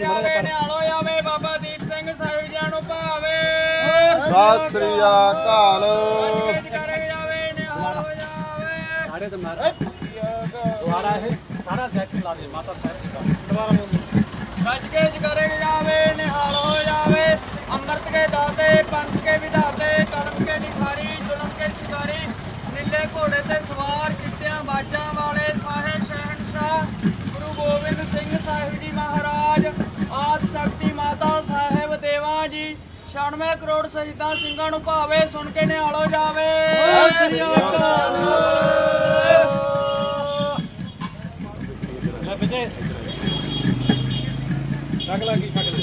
ਜਾਵੇ ਨਿਹਾਲੋ ਜਾਵੇ ਬਾਬਾ ਦੀਪ ਸਿੰਘ ਸਾਹਿਬ ਜੀ ਨੂੰ ਭਾਵੇ। ਸਤਿ ਸ੍ਰੀ ਅਕਾਲ। ਗੱਜ ਕਰੇ ਜਾਵੇ ਨਿਹਾਲੋ ਜਾਵੇ। ਸਾਡੇ ਤੇ ਮਾਰ। ਦੁਆਰਾ ਇਹ ਸਾਰਾ ਜੈਕ ਲਾ ਦੇ ਮਾਤਾ ਸਾਹਿਬ ਦਾ। ਦੁਆਰਾ ਗੱਜ ਕੇ ਕਰੇ ਜਾਵੇ ਨਿਹਾਲੋ ਜਾਵੇ। ਅੰਮ੍ਰਿਤ ਕੇ ਦਾਤੇ ਪੰਥ ਕੇ ਵਿਧਾਤੇ ਕਰਮ ਕੇ ਨਿਖਾਰੀ ਜ਼ੁਲਮ ਕੇ ਸ਼ਿਕਾਰੀ ਨੀਲੇ ਘੋੜੇ ਤੇ ਸਵਾਰ ਚਿੱਟਿਆਂ ਬਾਜਾਂ ਸ਼ਕਤੀ ਮਾਤਾ ਸਾਹਿਬ ਦੇਵਾ ਜੀ। 96 ਕਰੋੜ ਸ਼ਹੀਦਾਂ ਸਿੰਘਾਂ ਨੂੰ ਭਾਵੇ ਸੁਣ ਕੇ ਨਿਹਾਲੋ ਜਾਵੇ। ਲੈ ਵਿਜੇ ਰਗਲਾ ਕੀ ਛਕਣਾ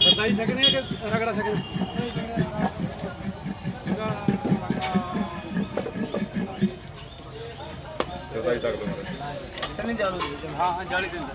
ਸਰਦਾਈ ਛਕਣੇ ਆ ਕਿ ਰਗੜਾ ਛਕਣਾ ਸਰਦਾਈ ਸਕਦੇ ਮਾਰੇ ਹਾਂ ਹਾਂ ਜਾਲੀ ਦਿੰਦਾ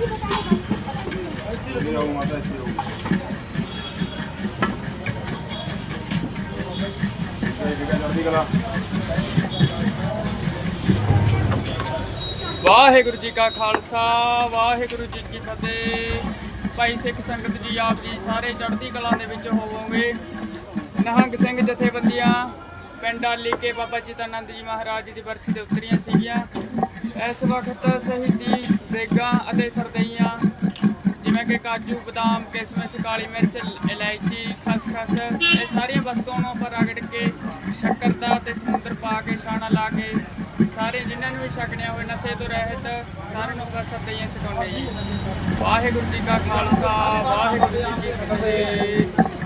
ਇੱਥੇ ਆਓ ਮਾਤਾ ਇੱਥੇ ਆਓ ਜਲਦੀ ਕਲਾ ਵਾਹਿਗੁਰੂ ਜੀ ਕਾ ਖਾਲਸਾ, ਵਾਹਿਗੁਰੂ ਜੀ ਕੀ ਫਤਿਹ। ਭਾਈ ਸਿੱਖ ਸੰਗਤ ਜੀ, ਆਪ ਜੀ ਸਾਰੇ ਚੜ੍ਹਦੀ ਕਲਾ ਦੇ ਵਿੱਚ ਹੋਵੋਗੇ। ਨਹੰਗ ਸਿੰਘ ਜਥੇਬੰਦੀਆਂ, ਪਿੰਡ ਆਲੀ ਕੇ ਬਾਬਾ ਚਿਤਾਨੰਦ ਜੀ ਮਹਾਰਾਜ ਜੀ ਦੀ ਬਰਸੀ ਤੇ ਉਤਰੀਆਂ ਸੀਗੀਆਂ। ਇਸ ਵਕਤ ਸ਼ਹੀਦੀ ਦੇਗਾਂ ਅਤੇ ਸਰਦਈਆਂ, ਜਿਵੇਂ ਕਿ ਕਾਜੂ, ਬਦਾਮ, ਕਿਸਮਿਸ, ਕਾਲੀ ਮਿਰਚ, ਇਲਾਇਚੀ, ਖਸਖਸ, ਇਹ ਸਾਰੀਆਂ ਵਸਤੂਆਂ ਨੂੰ ਆਪਾਂ ਰਗੜ ਕੇ ਸ਼ੱਕਰ ਦਾ ਤੇ ਸਮੁੰਦਰ ਪਾ ਕੇ, ਛਾਣਾ ਲਾ ਕੇ ਸਾਰੇ ਜਿਨ੍ਹਾਂ ਨੂੰ ਵੀ ਛਕਣਿਆ ਹੋਏ ਨਸ਼ੇ ਤੋਂ ਰਹਿਤ, ਸਾਰਿਆਂ ਨੂੰ ਆਪਾਂ ਸਰਦਈਆਂ ਛਕਾਉਂਦੇ ਜੀ। ਵਾਹਿਗੁਰੂ ਜੀ ਕਾ ਖਾਲਸਾ, ਵਾਹਿਗੁਰੂ ਜੀ ਕੀ ਫਤਿਹ।